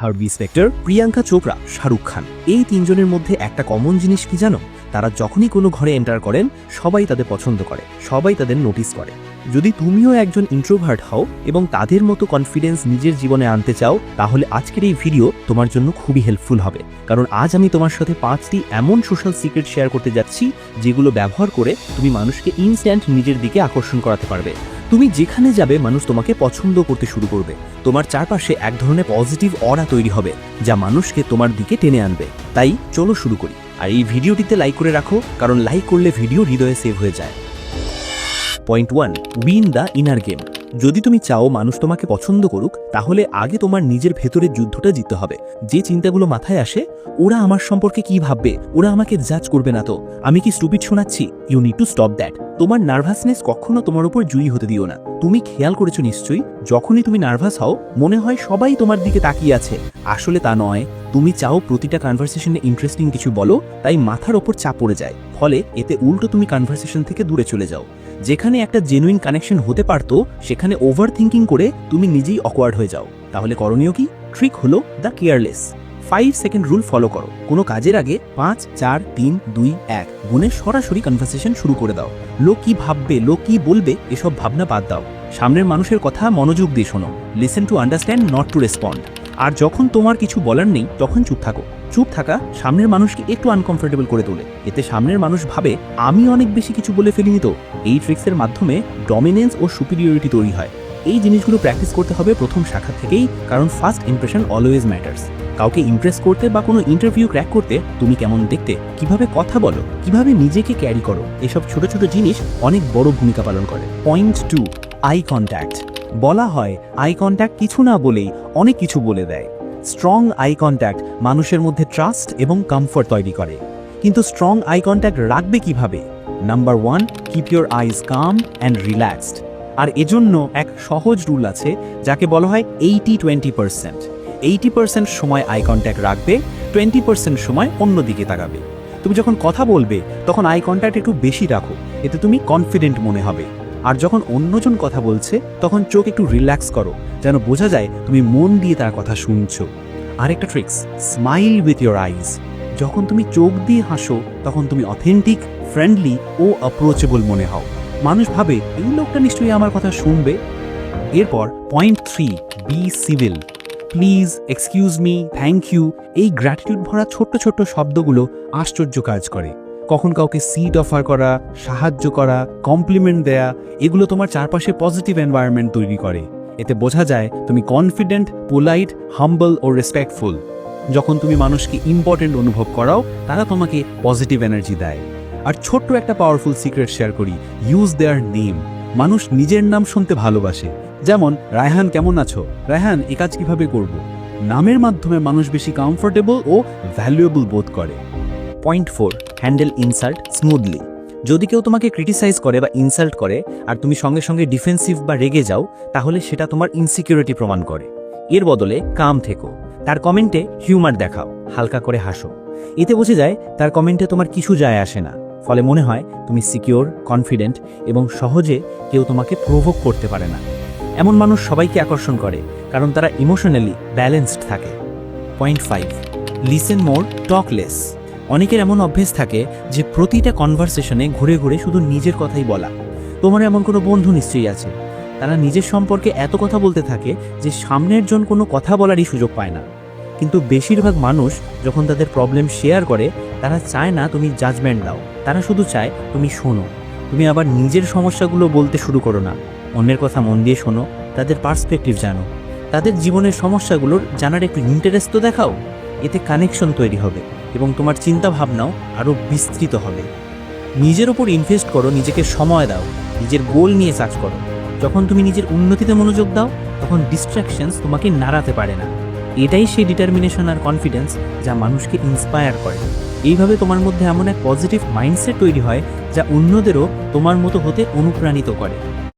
Harvey Specter, Priyanka Chopra, Shahrukh Khan. এই তিনজনের মধ্যে একটা কমন জিনিস কি জানো? তারা যখনই কোনো ঘরে এন্টার করেন, সবাই তাদের পছন্দ করে, সবাই তাদের নোটিস করে। যদি তুমিও একজন ইন্ট্রোভার্ট হও এবং তাদের মতো কনফিডেন্স নিজের জীবনে আনতে চাও, তাহলে আজকের এই ভিডিও তোমার জন্য খুবই হেল্পফুল হবে। কারণ আজ আমি তোমার সাথে পাঁচটি এমন সোশ্যাল সিক্রেট শেয়ার করতে যাচ্ছি, যেগুলো ব্যবহার করে তুমি মানুষকে ইনস্ট্যান্ট নিজের দিকে আকর্ষণ করাতে পারবে। তুমি যেখানে যাবে, মানুষ তোমাকে পছন্দ করতে শুরু করবে। তোমার চারপাশে এক ধরনের পজিটিভ অরা তৈরি হবে, যা মানুষকে তোমার দিকে টেনে আনবে। তাই চলো শুরু করি। আর এই ভিডিওটিতে লাইক করে রাখো, কারণ লাইক করলে ভিডিও হৃদয়ে সেভ হয়ে যায়। Point one win the inner game যদি তুমি চাও মানুষ তোমাকে পছন্দ করুক, তাহলে আগে তোমার নিজের ভেতরের যুদ্ধটা জিততে হবে। যে চিন্তাগুলো মাথায় আসে, ওরা আমার সম্পর্কে কি ভাববে? ওরা আমাকে জাজ করবে না তো। আমি কি স্টুপিড শোনাচ্ছি? You need to stop that তোমার নার্ভাসনেস কখনো তোমার উপর জুই হতে দিও না। তুমি খেয়াল করেছ নিশ্চয়ই, যখনই তুমি নার্ভাস হও, মনে হয় সবাই তোমার দিকে তাকিয়ে আছে। আসলে তা নয়। তুমি চাও প্রতিটা কনভারসেশনে ইন্টারেস্টিং কিছু বলো, তাই মাথার ওপর চাপ পড়ে যায়। ফলে এতে উল্টো তুমি কনভারসেশন থেকে দূরে চলে যাও। যেখানে একটা জেনুইন কানেকশন হতে পারতো, সেখানে ওভার থিঙ্কিং করে তুমি নিজেই অকওয়ার্ড হয়ে যাও। তাহলে করণীয় কি? ট্রিক হলো the careless five second rule follow করো। কোনো কাজের আগে পাঁচ, চার, তিন, দুই, এক গুণে সরাসরি কনভারসেশন শুরু করে দাও। লোক কি ভাববে, লোক কি বলবে, এসব ভাবনা বাদ দাও। সামনের মানুষের কথা মনোযোগ দিয়ে শোনো। Listen to understand not to respond আর যখন তোমার কিছু বলার নেই, তখন চুপ থাকো। চুপ থাকা সামনের মানুষকে একটু আনকমফোর্টেবল করে তোলে। এতে সামনের মানুষ ভাবে, আমি অনেক বেশি কিছু বলে ফেলিনি তো। এই ট্রিক্সের মাধ্যমে ডমিনেন্স ও সুপিরিয়রিটি তৈরি হয়। এই জিনিসগুলো প্র্যাকটিস করতে হবে প্রথম শাখা থেকেই, কারণ ফার্স্ট ইমপ্রেশন অলওয়েজ ম্যাটার্স কাউকে ইমপ্রেস করতে বা কোনো ইন্টারভিউ ক্র্যাক করতে তুমি কেমন দেখতে, কীভাবে কথা বলো, কীভাবে নিজেকে ক্যারি করো, এসব ছোট ছোট জিনিস অনেক বড় ভূমিকা পালন করে। পয়েন্ট টু আই কন্ট্যাক্ট বলা হয় আই কন্ট্যাক্ট কিছু না বলেই অনেক কিছু বলে দেয়। স্ট্রং আই কন্ট্যাক্ট মানুষের মধ্যে ট্রাস্ট এবং কমফর্ট তৈরি করে। কিন্তু স্ট্রং আই কন্ট্যাক্ট রাখবে কীভাবে? Number one keep your eyes calm and relaxed আর এজন্য এক সহজ রুল আছে, যাকে বলা হয় eighty twenty percent eighty percent সময় আই কন্ট্যাক্ট রাখবে টোয়েন্টি পার্সেন্ট সময় অন্যদিকে তাকাবে। তুমি যখন কথা বলবে, তখন আই কন্ট্যাক্ট একটু বেশি রাখো, এতে তুমি কনফিডেন্ট মনে হবে। আর যখন অন্যজন কথা বলছে, তখন চোখ একটু রিল্যাক্স করো, যেন বোঝা যায় তুমি মন দিয়ে তার কথা শুনছো। আরেকটা tricks smile with your eyes যখন তুমি চোখ দিয়ে হাসো, তখন তুমি অথেন্টিক ফ্রেন্ডলি ও অ্যাপ্রোচেবল মনে হও। মানুষ ভাবে, এই লোকটা নিশ্চয়ই আমার কথা শুনবে? এরপর point three be civil please excuse me thank you এই গ্র্যাটিটিউড ভরা ছোট্ট ছোট্ট শব্দগুলো আশ্চর্য কাজ করে। কখন কাউকে সিট অফার করা, সাহায্য করা কমপ্লিমেন্ট দেয়া, এগুলো তোমার চারপাশে পজিটিভ এনভায়রনমেন্ট তৈরি করে। এতে বোঝা যায় তুমি কনফিডেন্ট পোলাইট হাম্বল ও রেসপেক্টফুল যখন তুমি মানুষকে ইম্পর্টেন্ট অনুভব করাও, তারা তোমাকে পজিটিভ এনার্জি দেয়। আর ছোট্ট একটা পাওয়ারফুল সিক্রেট শেয়ার করি ইউজ দেয়ার নেম মানুষ নিজের নাম শুনতে ভালোবাসে। যেমন, রায়হান, কেমন আছো? রায়হান, এ কাজ কীভাবে করব? নামের মাধ্যমে মানুষ বেশি কমফোর্টেবল ও ভ্যালুয়েবল বোধ করে। Point four handle insult smoothly যদি কেউ তোমাকে ক্রিটিসাইজ করে বা ইনসাল্ট করে, আর তুমি সঙ্গে সঙ্গে ডিফেন্সিভ বা রেগে যাও, তাহলে সেটা তোমার ইনসিকিউরিটি প্রমাণ করে। এর বদলে কাম থেকো। তার কমেন্টে হিউমার দেখাও। হালকা করে হাসো। এতে বোঝা যায়, তার কমেন্টে তোমার কিছু যায় আসে না। ফলে মনে হয়, তুমি সিকিওর কনফিডেন্ট এবং সহজে কেউ তোমাকে প্রভোগ করতে পারে না। এমন মানুষ সবাইকে আকর্ষণ করে, কারণ তারা ইমোশনালি ব্যালেন্সড থাকে। Point five listen more talk less অনেকের এমন অভ্যেস থাকে যে প্রতিটা কনভারসেশনে ঘুরে ঘুরে শুধু নিজের কথাই বলা। তোমার এমন কোনো বন্ধু নিশ্চয়ই আছে। তারা নিজের সম্পর্কে এত কথা বলতে থাকে যে সামনের জন কোনো কথা বলারই সুযোগ পায় না। কিন্তু বেশিরভাগ মানুষ যখন তাদের প্রবলেম শেয়ার করে, তারা চায় না তুমি জাজমেন্ট দাও। তারা শুধু চায় তুমি শোনো। তুমি আবার নিজের সমস্যাগুলো বলতে শুরু করো না। অন্যের কথা মন দিয়ে শোনো, তাদের পার্সপেক্টিভ জানো। তাদের জীবনের সমস্যাগুলোর জানার একটু ইন্টারেস্ট তো দেখাও। এতে কানেকশন তৈরি হবে এবং তোমার চিন্তা ভাবনাও আরও বিস্তৃত হবে। নিজের ওপর ইনভেস্ট করো, নিজেকে সময় দাও, নিজের গোল নিয়ে কাজ করো। যখন তুমি নিজের উন্নতিতে মনোযোগ দাও, তখন ডিস্ট্র্যাকশনস তোমাকে নাড়াতে পারে না। এটাই সেই ডিটারমিনেশন আর কনফিডেন্স যা মানুষকে ইন্সপায়ার করে। এইভাবে তোমার মধ্যে এমন এক পজিটিভ মাইন্ডসেট তৈরি হয় যা অন্যদেরও তোমার মতো হতে অনুপ্রাণিত করে।